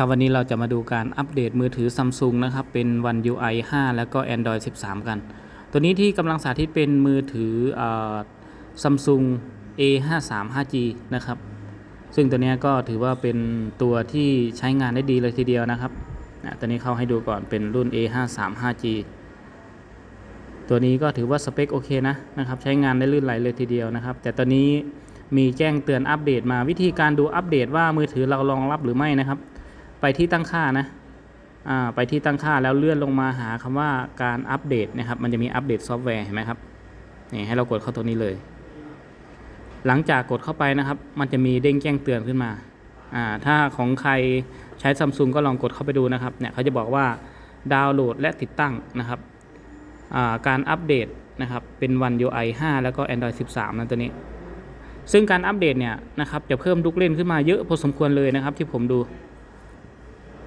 ครับวันนี้เราจะมาดูการอัปเดตมือถือ Samsung นะครับ เป็น One UI 5 แล้วก็ Android 13 กัน ตัวนี้ที่กำลังสาธิตเป็นมือถือเอ่อ Samsung A53 5G นะครับ ซึ่งตัวนี้ก็ถือว่าเป็นตัวที่ใช้งานได้ดีเลยทีเดียวนะครับอะตัวนี้เข้าให้ดูก่อนเป็นรุ่น A53 5G ตัวนี้ก็ถือว่าสเปคโอเคนะนะครับใช้งานได้ลื่นไหลเลยทีเดียวนะครับ แต่ตอนนี้มีแจ้งเตือนอัปเดตมาวิธีการดูอัปเดตว่ามือถือเรารองรับหรือไม่นะครับ ไปที่ตั้งค่านะอ่าไปที่ตั้งค่าแล้วเลื่อนลงมาหาคำว่าการอัปเดตนะครับ มันจะมีอัปเดตซอฟต์แวร์เห็นไหมครับนี่ให้เรากดเข้าตัวนี้เลย หลังจากกดเข้าไปนะครับ มันจะมีเด้งแจ้งเตือนขึ้นมาอ่าถ้าของใครใช้ซัมซุงก็ลองกดเข้าไปดูนะครับเนี่ยเขาจะบอกว่าดาวน์โหลดและติดตั้งนะครับอ่าการอัปเดตนะครับเป็น One UI 5 แล้วก็ Android 13 นะตัวนี้ ซึ่งการอัปเดตเนี่ยนะครับจะเพิ่มลูกเล่นขึ้นมาเยอะพอสมควรเลยนะครับที่ผมดู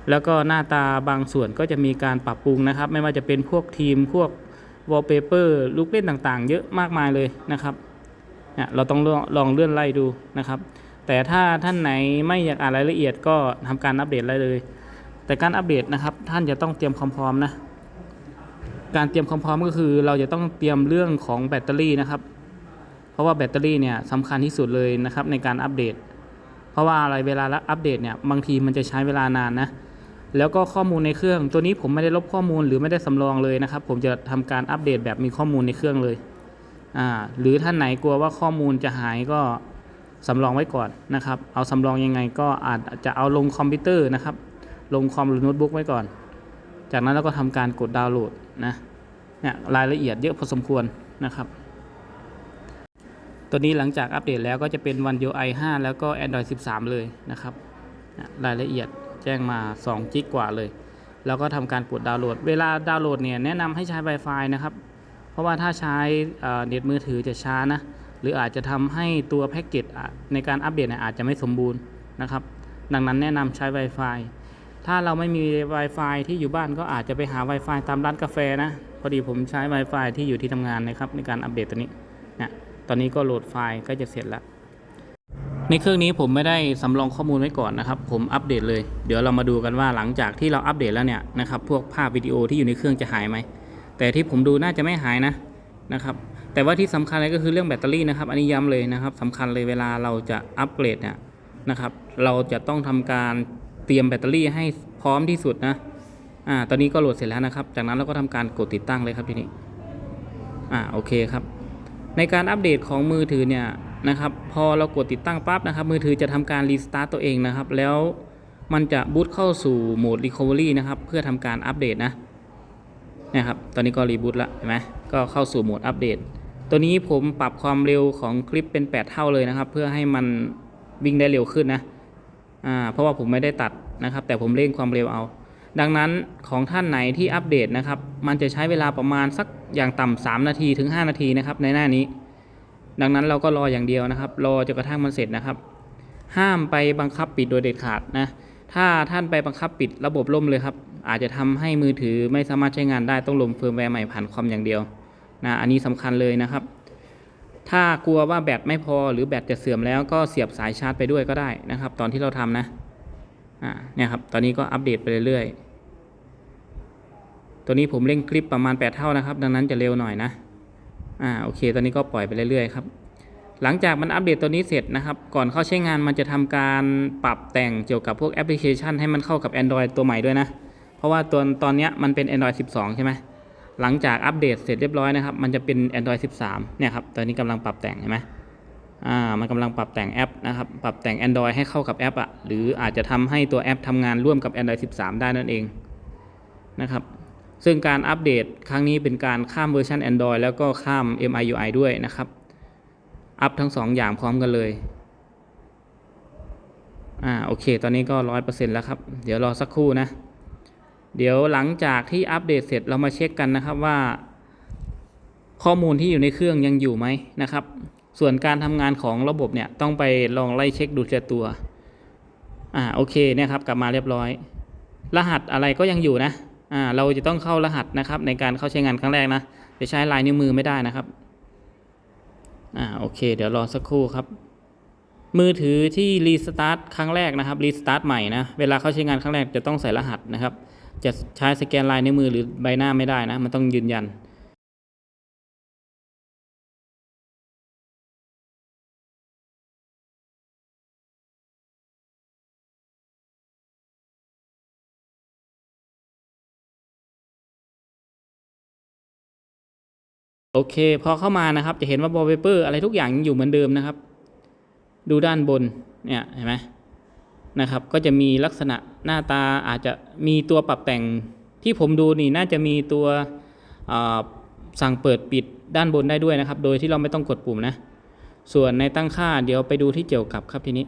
แล้วก็หน้าตาบางส่วนก็จะมีการปรับปรุงนะครับ ไม่ว่าจะเป็นพวกทีมพวกวอลเปเปอร์ลูกเล่นต่างๆ เยอะมากมายเลยนะครับเนี่ยเราต้องลองลองเลื่อนไล่ดูนะครับ แต่ถ้าท่านไหนไม่อยากอ่านรายละเอียดก็ทำการอัปเดตได้เลย แต่การอัปเดตนะครับท่านจะต้องเตรียมความพร้อมนะการเตรียมความพร้อมก็คือเราจะต้องเตรียมเรื่องของแบตเตอรี่นะครับ เพราะว่าแบตเตอรี่เนี่ยสำคัญที่สุดเลยนะครับในการอัปเดต เพราะว่าอะไรเวลาอัปเดตเนี่ยบางทีมันจะใช้เวลานานนะ แล้วก็ข้อมูลในเครื่อง ตัวนี้ผมไม่ได้ลบข้อมูลหรือไม่ได้สำรองเลยนะครับ ผมจะทำการอัปเดตแบบมีข้อมูลในเครื่องเลยอ่าหรือท่านไหนกลัวว่าข้อมูลจะหายก็สำรองไว้ก่อนนะครับ เอาสำรองยังไงก็อาจจะเอาลงคอมพิวเตอร์นะครับ ลงคอมหรือโน้ตบุ๊กไว้ก่อน จากนั้นเราก็ทำการกดดาวน์โหลดนะเนี่ยรายละเอียดเยอะพอสมควรนะครับ ตัวนี้หลังจากอัปเดตแล้วก็จะเป็น One UI 5 แล้วก็ Android 13 เลยนะครับ รายละเอียด แจ้งมา2จิกกว่าเลย แล้วก็ทำการกดดาวน์โหลด เวลาดาวน์โหลดเนี่ยแนะนำให้ใช้ Wi-Fi นะครับ เพราะว่าถ้าใช้เน็ตมือถือจะช้านะ หรืออาจจะทำให้ตัวแพ็กเกจในการอัปเดตเนี่ยอาจจะไม่สมบูรณ์นะครับ ดังนั้นแนะนำใช้ Wi-Fi ถ้าเราไม่มี Wi-Fi ที่อยู่บ้านก็อาจจะไปหา Wi-Fi ตามร้านกาแฟนะ พอดีผมใช้ Wi-Fi ที่อยู่ที่ทำงานนะครับในการอัปเดตตัวนี้นี่ยตอนนี้ก็โหลดไฟล์ก็จะเสร็จแล้ว ในเครื่องนี้ผมไม่ได้สำรองข้อมูลไว้ก่อนนะครับ ผมอัปเดตเลย เดี๋ยวเรามาดูกันว่าหลังจากที่เราอัปเดตแล้วเนี่ยนะครับพวกภาพวิดีโอที่อยู่ในเครื่องจะหายไหม แต่ที่ผมดูน่าจะไม่หายนะนะครับแต่ว่าที่สำคัญเลยก็คือเรื่องแบตเตอรี่นะครับ อันนี้ย้ำเลยนะครับสำคัญเลยเวลาเราจะอัปเกรดเนี่ยนะครับเราจะต้องทำการเตรียมแบตเตอรี่ให้พร้อมที่สุดนะอ่าตอนนี้ก็โหลดเสร็จแล้วนะครับ จากนั้นเราก็ทำการกดติดตั้งเลยครับทีนี้อ่าโอเคครับ ในการอัปเดตของมือถือเนี่ย นะครับพอเรากดติดตั้งปั๊บนะครับ มือถือจะทำการรีสตาร์ตตัวเองนะครับ แล้วมันจะบูตเข้าสู่โหมด Recovery นะครับ เพื่อทำการอัปเดตนะนะครับ ตอนนี้ก็รีบูตละเห็นไหมก็เข้าสู่โหมดอัปเดต ตัวนี้ผมปรับความเร็วของคลิปเป็น 8 เท่าเลยนะครับ เพื่อให้มันวิ่งได้เร็วขึ้นนะอ่าเพราะว่าผมไม่ได้ตัดนะครับ แต่ผมเร่งความเร็วเอา ดังนั้นของท่านไหนที่อัปเดตนะครับ มันจะใช้เวลาประมาณสักอย่างต่ำ3นาทีถึง 5 นาทีนะครับในหน้านี้ ดังนั้นเราก็รออย่างเดียวนะครับ รอจนกระทั่งมันเสร็จนะครับ ห้ามไปบังคับปิดโดยเด็ดขาดนะ ถ้าท่านไปบังคับปิดระบบล่มเลยครับ อาจจะทำให้มือถือไม่สามารถใช้งานได้ต้องลงเฟิร์มแวร์ใหม่ผ่านคอมอย่างเดียวนะอันนี้สำคัญเลยนะครับ ถ้ากลัวว่าแบตไม่พอหรือแบตจะเสื่อมแล้วก็เสียบสายชาร์จไปด้วยก็ได้นะครับ ตอนที่เราทำนะอ่าเนี่ยครับตอนนี้ก็อัปเดตไปเรื่อยๆตัวนี้ผมเร่งคลิปประมาณ 8 เท่านะครับ ดังนั้นจะเร็วหน่อยนะ อ่าโอเค ตอนนี้ก็ปล่อยไปเรื่อยๆครับ หลังจากมันอัปเดตตัวนี้เสร็จนะครับ ก่อนเข้าใช้งานมันจะทำการปรับแต่งเกี่ยวกับพวกแอปพลิเคชัน ให้มันเข้ากับ Android ตัวใหม่ด้วยนะ เพราะว่าตัวตอนนี้มันเป็น Android 12 ใช่ไหมหลังจากอัปเดตเสร็จเรียบร้อยนะครับ มันจะเป็น Android 13 เนี่ยครับ ตอนนี้กำลังปรับแต่งเห็นไหมอ่า มันกำลังปรับแต่งแอปนะครับ ปรับแต่ง Android ให้เข้ากับแอปอะหรืออาจจะทำให้ตัวแอปทำงานร่วมกับ Android 13 ได้นั่นเองนะครับ ซึ่งการอัปเดตครั้งนี้เป็นการข้ามเวอร์ชัน Android แล้วก็ข้าม MIUI ด้วยนะครับ อัพทั้งสองอย่างพร้อมกันเลย อ่าโอเค ตอนนี้ก็ร้อยเปอร์เซ็นต์แล้วครับ เดี๋ยวรอสักครู่นะ เดี๋ยวหลังจากที่อัปเดตเสร็จเรามาเช็คกันนะครับว่า ข้อมูลที่อยู่ในเครื่องยังอยู่ไหมนะครับ ส่วนการทำงานของระบบเนี่ยต้องไปลองไล่เช็คดูทีละตัว อ่าโอเคเนี่ยครับกลับมาเรียบร้อย รหัสอะไรก็ยังอยู่นะ อ่าเราจะต้องเข้ารหัสนะครับ ในการเข้าใช้งานครั้งแรกนะจะใช้ลายนิ้วมือไม่ได้นะครับอ่าโอเค เดี๋ยวรอสักครู่ครับ มือถือที่รีสตาร์ทครั้งแรกนะครับรีสตาร์ทใหม่นะเวลาเข้าใช้งานครั้งแรกจะต้องใส่รหัสนะครับ จะใช้สแกนลายนิ้วมือหรือใบหน้าไม่ได้นะมันต้องยืนยัน โอเค พอเข้ามานะครับ จะเห็นว่า wallpaper อะไรทุกอย่างยังอยู่เหมือนเดิมนะครับ ดูด้านบนเนี่ยเห็นไหมนะครับ ก็จะมีลักษณะหน้าตาอาจจะมีตัวปรับแต่งที่ผมดูนี่น่าจะมีตัวสั่งเปิดปิดด้านบนได้ด้วยนะครับ โดยที่เราไม่ต้องกดปุ่มนะ ส่วนในตั้งค่าเดี๋ยวไปดูที่เกี่ยวกับครับทีนี้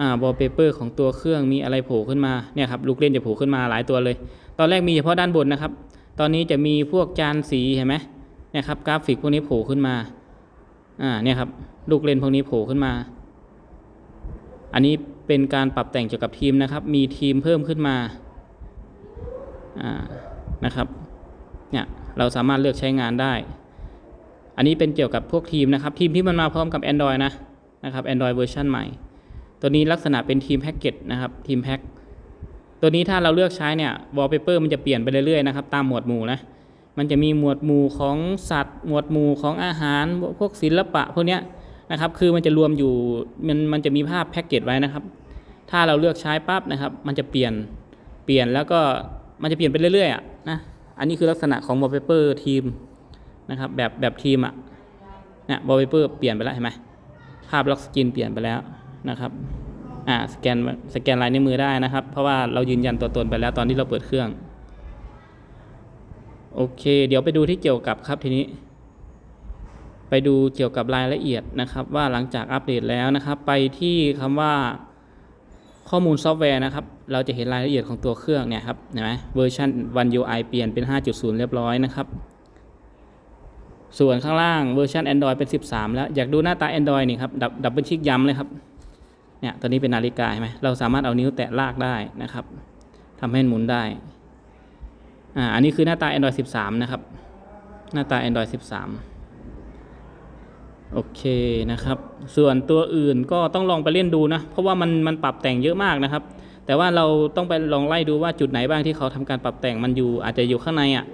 อ่า wallpaper ของตัวเครื่องมีอะไรโผล่ขึ้นมาเนี่ยครับลูกเล่นจะโผล่ขึ้นมาหลายตัวเลย ตอนแรกมีเฉพาะด้านบนนะครับ ตอนนี้จะมีพวกจานสีเห็นไหม เนี่ยครับกราฟิกพวกนี้โผล่ขึ้นมา อ่าเนี่ยครับลูกเล่นพวกนี้โผล่ขึ้นมา อันนี้เป็นการปรับแต่งเกี่ยวกับทีมนะครับ มีทีมเพิ่มขึ้นมา อ่านะครับ เนี่ยเราสามารถเลือกใช้งานได้ อันนี้เป็นเกี่ยวกับพวกทีมนะครับ ทีมที่มันมาพร้อมกับ Android นะนะครับ Android เวอร์ชันใหม่ ตัวนี้ลักษณะเป็นทีมแพ็กเกจนะครับทีมแพ็กตัวนี้ถ้าเราเลือกใช้เนี่ยวอลเปเปอร์มันจะเปลี่ยนไปเรื่อยๆนะครับตามหมวดหมู่นะ มันจะมีหมวดหมู่ของสัตว์ หมวดหมู่ของอาหารพวกศิลปะพวกเนี้ยนะครับคือมันจะรวมอยู่มันมันจะมีภาพแพ็กเกจไว้นะครับ ถ้าเราเลือกใช้ปั๊บนะครับ มันจะเปลี่ยนเปลี่ยนแล้วก็มันจะเปลี่ยนไปเรื่อยๆอะนะอันนี้คือลักษณะของ wallpaper ทีมนะครับแบบแบบทีมอะเนี่ย wallpaper เปลี่ยนไปแล้วเห็นไหมภาพล็อกสกินเปลี่ยนไปแล้วนะครับอ่าสแกนสแกนลายนิ้วมือได้นะครับ เพราะว่าเรายืนยันตัวตนไปแล้วตอนที่เราเปิดเครื่อง โอเค เดี๋ยวไปดูที่เกี่ยวกับครับทีนี้ ไปดูเกี่ยวกับรายละเอียดนะครับ ว่าหลังจากอัปเดตแล้วนะครับ ไปที่คำว่าข้อมูลซอฟต์แวร์นะครับ เราจะเห็นรายละเอียดของตัวเครื่องเนี่ยครับเห็นไหมเวอร์ชัน One UI เปลี่ยนเป็น 5.0 เรียบร้อยนะครับ ส่วนข้างล่างเวอร์ชัน Android เป็น 13 แล้วอยากดูหน้าตา Android นี่ครับดับดับเบิลชิกย้ำเลยครับเนี่ยตัวนี้เป็นนาฬิกาใช่ไหมเราสามารถเอานิ้วแตะลากได้นะครับทำให้หมุนได้ อ่าอันนี้คือหน้าตา Android 13 นะครับ หน้าตา Android 13 โอเคนะครับ ส่วนตัวอื่นก็ต้องลองไปเล่นดูนะ เพราะว่ามันมันปรับแต่งเยอะมากนะครับ แต่ว่าเราต้องไปลองไล่ดูว่าจุดไหนบ้างที่เขาทำการปรับแต่งมันอยู่อาจจะอยู่ข้างในอะ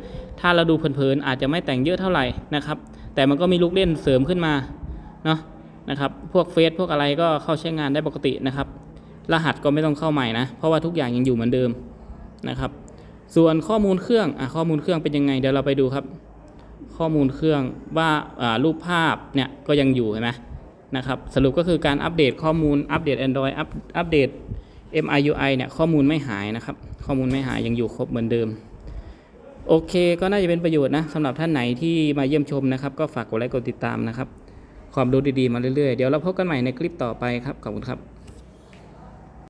ถ้าเราดูเพลินๆอาจจะไม่แต่งเยอะเท่าไหร่นะครับ แต่มันก็มีลูกเล่นเสริมขึ้นมาเนาะนะครับ พวกเฟซพวกอะไรก็เข้าใช้งานได้ปกตินะครับ รหัสก็ไม่ต้องเข้าใหม่นะ เพราะว่าทุกอย่างยังอยู่เหมือนเดิมนะครับ ส่วนข้อมูลเครื่องอข้อมูลเครื่องเป็นยังไงเดี๋ยวเราไปดูครับ ข้อมูลเครื่องว่าอ่ารูปภาพเนี่ยก็ยังอยู่เห็นไหมนะครับสรุปก็คือการอัปเดตข้อมูลอัปเดต Android อัปอัปเดต MIUI เนี่ยข้อมูลไม่หายนะครับ ข้อมูลไม่หายยังอยู่ครบเหมือนเดิม โอเคก็น่าจะเป็นประโยชน์นะสำหรับท่านไหนที่มาเยี่ยมชมนะครับ ก็ฝากกดไลค์กดติดตามนะครับ ความรู้ดีๆมาเรื่อยๆ เดี๋ยวเราพบกันใหม่ในคลิปต่อไปครับ ขอบคุณครับ